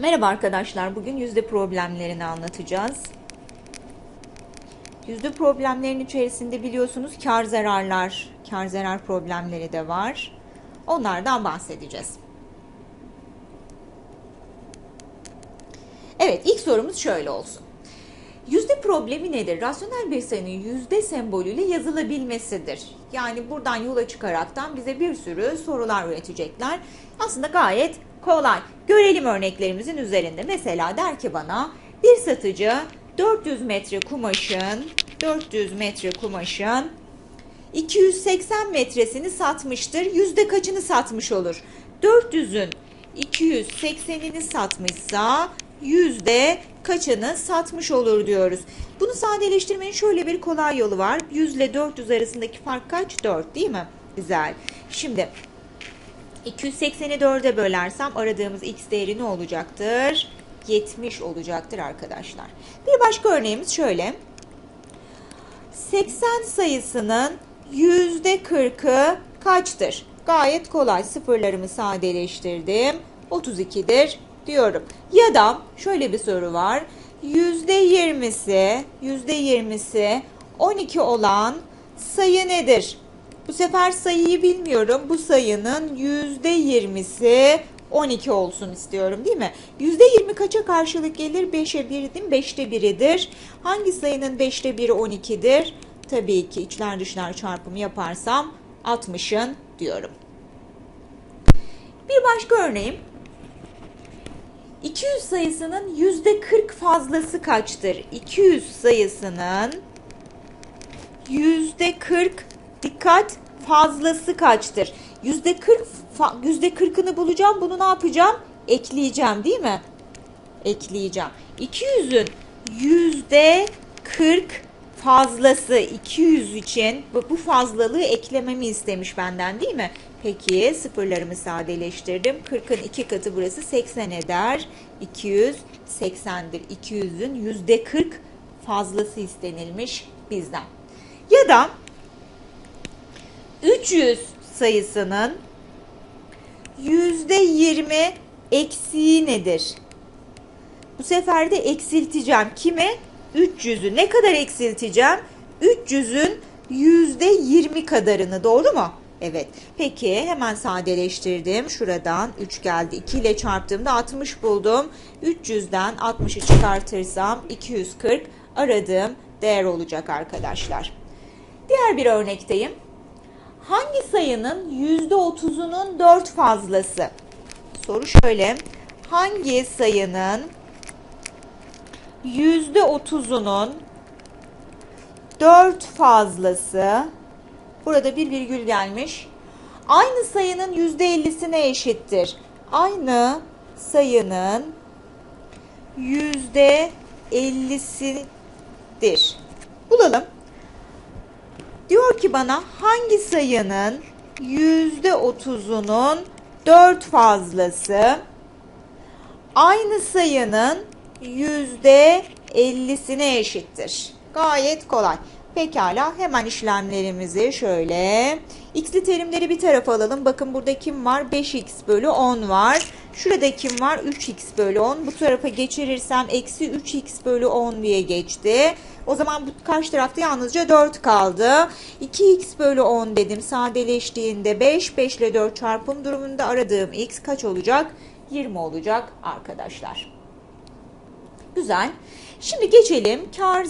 Merhaba arkadaşlar. Bugün yüzde problemlerini anlatacağız. Yüzde problemlerin içerisinde biliyorsunuz kar zararlar, kar zarar problemleri de var. Onlardan bahsedeceğiz. Evet, ilk sorumuz şöyle olsun. Yüzde problemi nedir? Rasyonel bir sayının yüzde sembolüyle yazılabilmesidir. Yani buradan yola çıkaraktan bize bir sürü sorular üretecekler. Aslında gayet kolay. Görelim örneklerimizin üzerinde. Mesela der ki bana bir satıcı 400 metre kumaşın 400 metre kumaşın 280 metresini satmıştır. Yüzde kaçını satmış olur? 400'ün 280'ini satmışsa yüzde kaçını satmış olur diyoruz. Bunu sadeleştirmenin şöyle bir kolay yolu var. 100 ile 400 arasındaki fark kaç? 4 değil mi? Güzel. Şimdi 280'i 4'e bölersem aradığımız x değeri ne olacaktır? 70 olacaktır arkadaşlar. Bir başka örneğimiz şöyle. 80 sayısının %40'ı kaçtır? Gayet kolay. Sıfırlarımı sadeleştirdim. 32'dir diyorum. Ya da şöyle bir soru var. %20'si, %20'si 12 olan sayı nedir? Bu sefer sayıyı bilmiyorum. Bu sayının %20'si 12 olsun istiyorum değil mi? %20 kaça karşılık gelir? 5'e 1 değil mi? 5'te 1'idir. Hangi sayının 5'te 1'i 12'dir? Tabii ki içler dışlar çarpımı yaparsam 60'ın diyorum. Bir başka örneğim. 200 sayısının %40 fazlası kaçtır? 200 sayısının %40 dikkat fazlası kaçtır? %40 fa- %40'ını bulacağım. Bunu ne yapacağım? Ekleyeceğim değil mi? Ekleyeceğim. 200'ün %40 fazlası 200 için bu fazlalığı eklememi istemiş benden değil mi? Peki sıfırlarımı sadeleştirdim. 40'ın 2 katı burası 80 eder. 200 80'dir. 200'ün %40 fazlası istenilmiş bizden. Ya da 300 sayısının %20 eksiği nedir? Bu sefer de eksilteceğim. Kime? 300'ü. Ne kadar eksilteceğim? 300'ün %20 kadarını. Doğru mu? Evet. Peki hemen sadeleştirdim. Şuradan 3 geldi. 2 ile çarptığımda 60 buldum. 300'den 60'ı çıkartırsam 240 aradığım değer olacak arkadaşlar. Diğer bir örnekteyim. Hangi sayının %30'unun 4 fazlası? Soru şöyle. Hangi sayının %30'unun 4 fazlası burada bir virgül gelmiş. Aynı sayının %50'sine eşittir. Aynı sayının %50'sidir. Bulalım. Diyor ki bana hangi sayının %30'unun 4 fazlası aynı sayının %50'sine eşittir. Gayet kolay. Pekala hemen işlemlerimizi şöyle x'li terimleri bir tarafa alalım. Bakın burada kim var? 5x bölü 10 var. Şurada kim var? 3x bölü 10. Bu tarafa geçirirsem eksi 3x bölü 10 diye geçti. O zaman bu karşı tarafta yalnızca 4 kaldı. 2x bölü 10 dedim. Sadeleştiğinde 5. 5 ile 4 çarpım durumunda aradığım x kaç olacak? 20 olacak arkadaşlar. Güzel. Şimdi geçelim kar